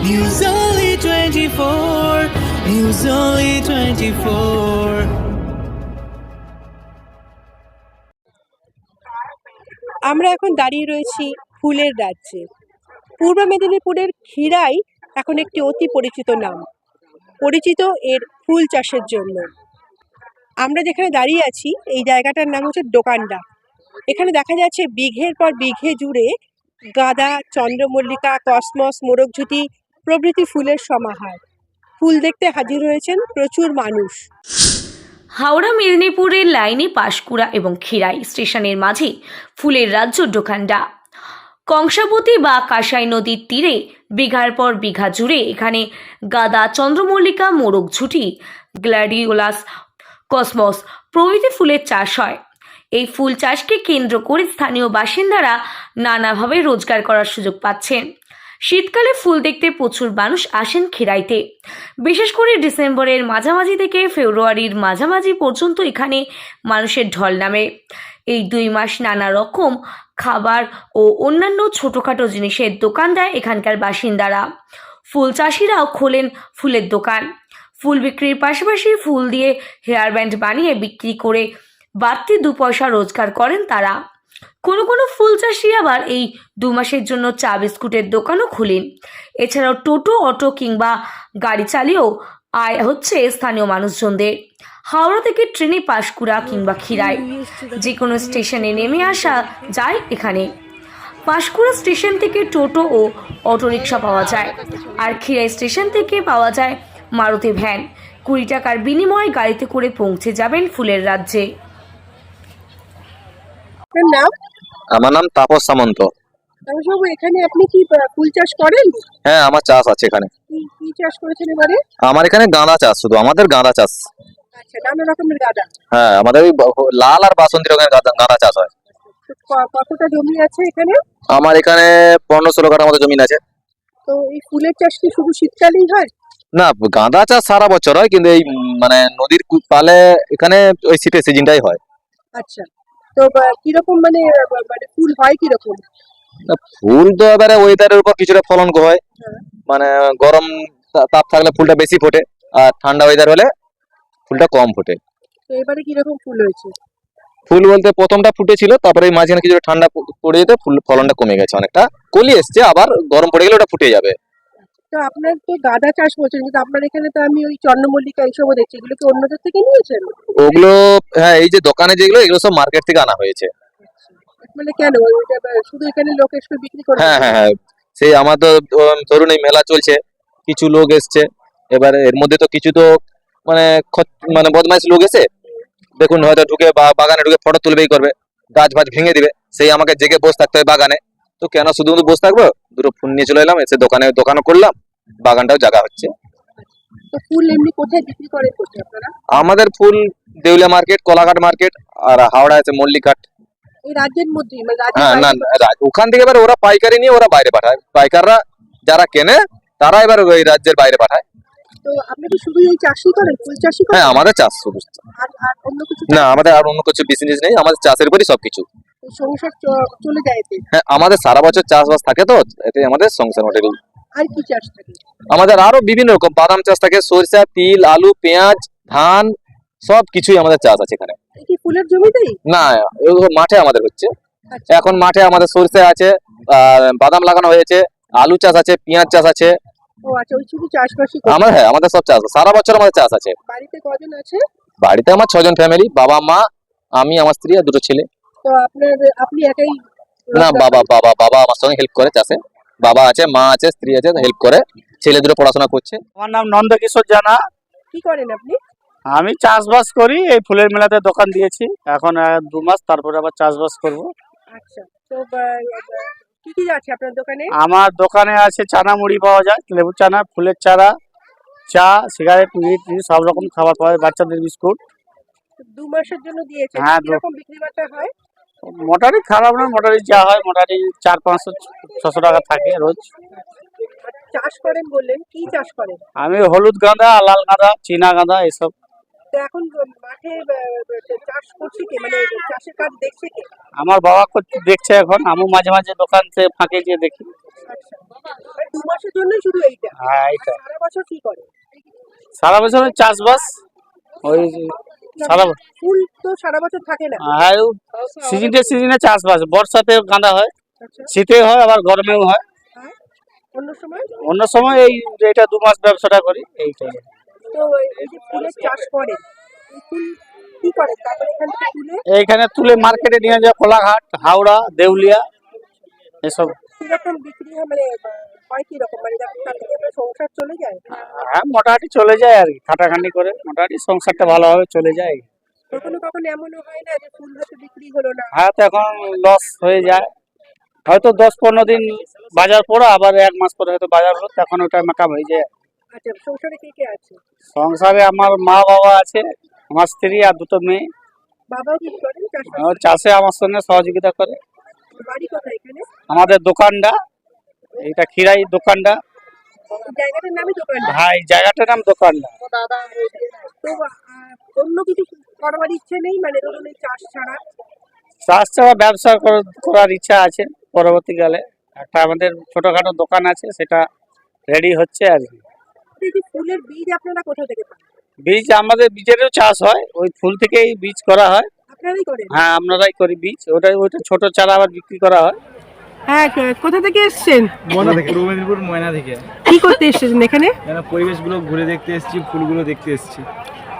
News Only 24. News Only 24. আমরা এখন দাঁড়িয়ে রয়েছি ফুলের রাজ্যে পূর্ব মেদিনীপুরের ক্ষীরাই এখন একটি অতি পরিচিত নাম পরিচিত এর ফুল চাষের জন্য আমরা যেখানে দাঁড়িয়ে আছি, এই জায়গাটার নাম হচ্ছে দোকানডা এখানে দেখা যাচ্ছে বিঘের পর বিঘে জুড়ে গাঁদা, চন্দ্রমল্লিকা, কসমস, মোরগঝুটি প্রভৃতি ফুলের সমাহার। ফুল দেখতে হাজির হয়েছেন প্রচুর মানুষ। হাওড়া, মেদিনীপুরের লাইনে পাশকুড়া এবং খিরাই স্টেশনের মাঝে ফুলের রাজ্য ডোকান্ডা। কংসাবতী বা কাঁসাই নদীর তীরে বিঘার পর বিঘা জুড়ে এখানে গাদা চন্দ্রমল্লিকা মোরগ ঝুটি, গ্ল্যাডিওলাস কসমস প্রভৃতি ফুলের চাষ হয়। এই ফুল চাষকে কেন্দ্র করে স্থানীয় বাসিন্দারা নানাভাবে রোজগার করার সুযোগ পাচ্ছেন। শীতকালে ফুল দেখতে প্রচুর মানুষ আসেন খিরাইতে। বিশেষ করে ডিসেম্বরের মাঝামাঝি থেকে ফেব্রুয়ারির মাঝামাঝি পর্যন্ত এখানে মানুষের ঢল নামে। এই দুই মাস নানা রকম খাবার ও অন্যান্য ছোটোখাটো জিনিসের দোকান দেয় এখানকার বাসিন্দারা। ফুল চাষিরাও খোলেন ফুলের দোকান। ফুল বিক্রির পাশাপাশি ফুল দিয়ে হেয়ার ব্যান্ড বানিয়ে বিক্রি করে বাড়তি দু পয়সা রোজগার করেন তারা। কোনো কোনো ফুল চাষি আবার এই দু মাসের জন্য চা বিস্কুটের দোকানও খুলেন। এছাড়াও টোটো, অটো কিংবা গাড়ি চালিয়েও আয় হচ্ছে স্থানীয় মানুষজনদের। হাওড়া থেকে ট্রেনে পাশকুড়া কিংবা খিরায় যে কোনো স্টেশনে নেমে আসা যায় এখানে। পাশকুড়া স্টেশন থেকে টোটো ও অটোরিকশা পাওয়া যায়। আর খিরাই স্টেশন থেকে পাওয়া যায় মারুতি ভ্যান। কুড়ি টাকার বিনিময়ে গাড়িতে করে পৌঁছে যাবেন ফুলের রাজ্যে। আপনার নাম? আমার নাম তাপস সামন্ত। বাবু এখানে আপনি কি ফুল চাষ করেন? হ্যাঁ আমার চাষ আছে এখানে। কি চাষ করেছেন এবারে? আমার এখানে গাঁদা চাষ শুধু আমাদের গাঁদা চাষ। আচ্ছা নানা রকমের গাঁদা। হ্যাঁ আমাদের ওই লাল আর বাসন্তী রঙের গাঁদা চাষ হয়। কতটা জমি আছে এখানে? আমার এখানে পনেরো ষোলো কাঠার মতো জমিন আছে। তো এই ফুলের চাষ কি শুধু শীতকালেই হয়? না গাঁদা চাষ সারা বছর হয় কিন্তু এই মানে নদীর পালে এখানে ওই শীতের সিজনটাই হয়। আচ্ছা। তো কীরকম মানে মানে ফুল হয় কীরকম? ফুল তো এবারে ওয়েদারের উপর কিছুটা ফলন হয়। হ্যাঁ। মানে গরম তাপ থাকলে ফুলটা বেশি ফোটে আর ঠান্ডা ওয়েদার হলে ফুলটা কম ফোটে। তো এবারে কীরকম ফুল হয়েছে? ফুল বলতে প্রথমটা ফুটেছিল তারপরে মাঝখানে কিছুটা ঠান্ডা পড়ে যেতে ফুল ফলনটা কমে গেছে অনেকটা। কলি এসছে আবার গরম পড়ে গেলে ওটা ফুটে যাবে। তো আপনার তো গাঁদা চাষ করছেন কিন্তু আপনার এখানে তো আমি ওই চন্দ্রমল্লিকা এইসবও দেখছি এগুলো কি অন্যদের থেকে নিয়েছেন? ওগুলো হ্যাঁ এই যে দোকানে যেগুলো এগুলো সব মার্কেট থেকে আনা হয়েছে। মানে কেন? শুধু এখানে লোক এসে বিক্রি করে হ্যাঁ হ্যাঁ হ্যাঁ। সেই আমার তো ধরুন এই মেলা চলছে কিছু লোক এসছে এবারে এর মধ্যে তো কিছু তো মানে মানে বদমাইশ লোক এসে দেখুন হয়তো ঢুকে বা- বাগানে ঢুকে ফটো তুলবেই করবে গাছ ফাছ ভেঙে দিবে সেই আমাকে জেগে বসে থাকতে হয় বাগানে। তো কেন? শুধু শুধু বসে থাকব? দুটো ফুল নিয়ে চলে এলাম এসে দোকানে দোকানও করলাম বাগানটাও জায়গা হচ্ছে। তো ফুল এমনি কোথায় বিক্রি করেন আপনারা? আমাদের ফুল দেউলিয়া মার্কেট কলাঘাট মার্কেট আর হাওড়া আছে মল্লিকাট। রাজ্যের মধ্যেই মানে হ্যাঁ না না, ওখান থেকে এবার ওরা পাইকারি নিয়ে ওরা বাইরে পাঠায়। পাইকাররা যারা কেনে তারা এবার ওই রাজ্যের বাইরে পাঠায়। তো আপনি কি শুধু এই চাষই করেন ফুল চাষই করেন? হ্যাঁ আমাদের চাষ শুধু। আর আর অন্য কিছু? না আমাদের আর অন্য কিছু বিজনেস নেই আমাদের চাষের উপরই সবকিছু। সংসার চলে যায় এতে। হ্যাঁ আমাদের সারা বছর চাষবাস থাকে তো এতে আমাদের সংসার মোটেই আর কি চাষ থাকে? আমাদের আরও বিভিন্ন রকম বাদাম চাষ থাকে সরিষা তিল আলু পেঁয়াজ ধান সব কিছুই আমাদের চাষ আছে এখানে। কি ফুলের জমিতেই না মাঠে আমাদের হচ্ছে। আচ্ছা। এখন মাঠে আমাদের সরিষা আছে বাদাম লাগানো হয়েছে আলু চাষ আছে পেঁয়াজ চাষ আছে। আচ্ছা আমার হ্যাঁ আমাদের সব চাষ সারা বছর আমাদের চাষ আছে। বাড়িতে কজন আছে? বাড়িতে আমার ছজন ফ্যামিলি বাবা মা আমি আমার স্ত্রী আর দুটো ছেলে। তো আপনার আপনি একাই না বাবা বাবা বাবা আমার সঙ্গে হেল্প করে চাষে। বাবা আছে মা আছে স্ত্রী আছে হেল্প করে। ছেলে দুটো পড়াশোনা করছে। আমার নাম নন্দকিশোর জানা। কি করেন আপনি? আমি চাষবাস করি এই ফুলের মেলাতে দোকান দিয়েছি। এখন দু মাস তারপরে আবার চাষবাস করব। আচ্ছা তো কি কি আছে আপনার দোকানে? আমার দোকানে আছে চানা মুড়ি পাওয়া যায় লেবু চানা ফুলের চারা চা সিগারেট মিট সব রকম খাবার পাওয়া যায় বাচ্চাদের বিস্কুট। দু মাসের জন্য দিয়েছেন হ্যাঁ, বিক্রি বাটা হয়? মোটারি খারাপ না মোটারি যা হয় মোটারি চার পাঁচশো ছশো টাকা থাকে রোজ। চাষ করেন বললেন কি চাষ করেন? আমি হলুদ গাঁদা লাল গাঁদা চীনা গাঁদা এসব। এখন মাঠে চাষ করছে কে? মানে চাষের কাজ দেখছে কে? আমার বাবা করছে- দেখছে এখন আমি মাঝে মাঝে দোকান থেকে ফাঁকে গিয়ে দেখি। আচ্ছা মানে দু মাসের জন্যই শুধু এইটা? হ্যাঁ এইটা। সারা বছর কি করে? সারা বছর চাষবাস ওই সারা ফুল তো সারা বছর থাকে না? আর সিজনে সিজনে চাষবাস বর্ষাতে গাঁদা হয় আচ্ছা। শীতে হয় আবার গরমেও হয়। অন্য সময়? অন্য সময় এই এটা দু মাস ব্যবসাটা করি এইটাই। তো এই যে ফুলের চাষ করে ফুল কি করে? তারপরে এখান থেকে তুলে? এইখানে তুলে মার্কেটে নিয়ে যায় কোলাঘাট হাওড়া দেউলিয়া এসব। কীরকম বিক্রি মানে হয় কীরকম? মানে সংসার চলে যায়? হ্যাঁ মোটামুটি চলে যায় আর কি খাটাখানি করে। মোটামুটি সংসারটা ভালোভাবে চলে যায়। কখনো কখনো এমনও হয় না যে ফুল হয়তো বিক্রি হলো না? হ্যাঁ তো এখন লস হয়ে যায়। হয়তো দশ পনেরো দিন বাজার পড়ো আবার এক মাস পরে হয়তো বাজার হলো তখন ওটা মেকআপ হয়ে যায়। আচ্ছা সংসারে কে কে আছে? সংসারে আমার মা বাবা আছে আমার স্ত্রী আর দুটো মেয়ে। বাবাও কি করেন চাষে আমার সঙ্গে সহযোগিতা করে। আমাদের দোকানটা এটা খিরাই দোকানটা। দোকান হ্যাঁ এই জায়গাটার নাম দোকানটা। অন্য কিছু করবার ইচ্ছে নেই? মানে ধরুন চাষ ছাড়া? চাষ ছাড়া ব্যবসা করার ইচ্ছা আছে পরবর্তীকালে। একটা আমাদের ছোটখাটো দোকান আছে সেটা রেডি হচ্ছে আর কি। ফুলের বীজ আপনারা কোথা থেকে পান? বীজ আমাদের বীজেরও চাষ হয় ওই ফুল থেকেই বীজ করা হয়। আপনারাই করেন? হ্যাঁ আপনারাই করি বীজ। ওটা ওইটা ছোট চারা আবার বিক্রি করা হয়। হ্যাঁ কোথা থেকে এসেছেন? ময়না থেকে পূর্ব মেদিনীপুর ময়না থেকে। কি করতে এসেছেন এখানে? এখানে পরিবেশগুলো ঘুরে দেখতে এসেছি ফুলগুলো দেখতে এসেছি।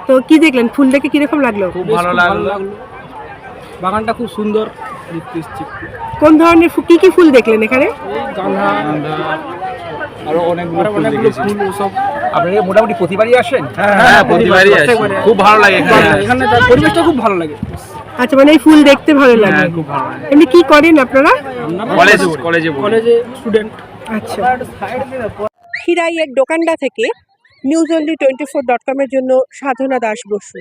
তো কি দেখলেন? ফুল দেখে কীরকম লাগল? খুব ভালো লাগল। বাগানটা খুব সুন্দর দেখতে এসেছি কোন ধরনের কি কি ফুল দেখলেন এখানে? গাঁদা আরও অনেকগুলো ফুল দেখেছি। সব আপনারা মোটামুটি প্রতিবারই আসেন? হ্যাঁ প্রতিবারই আসি। খুব ভালো লাগে এখানে। পরিবেশটা খুব ভালো লাগে। আচ্ছা মানে এই ফুল দেখতে ভালো লাগে। হ্যাঁ খুব ভালো লাগে। এমনি কি করেন আপনারা? কলেজ কলেজে কলেজে স্টুডেন্ট আচ্ছা। খিরাইয়ের দোকানটা থেকে news only twenty four dot কমের জন্য সাধনা দাস বসু।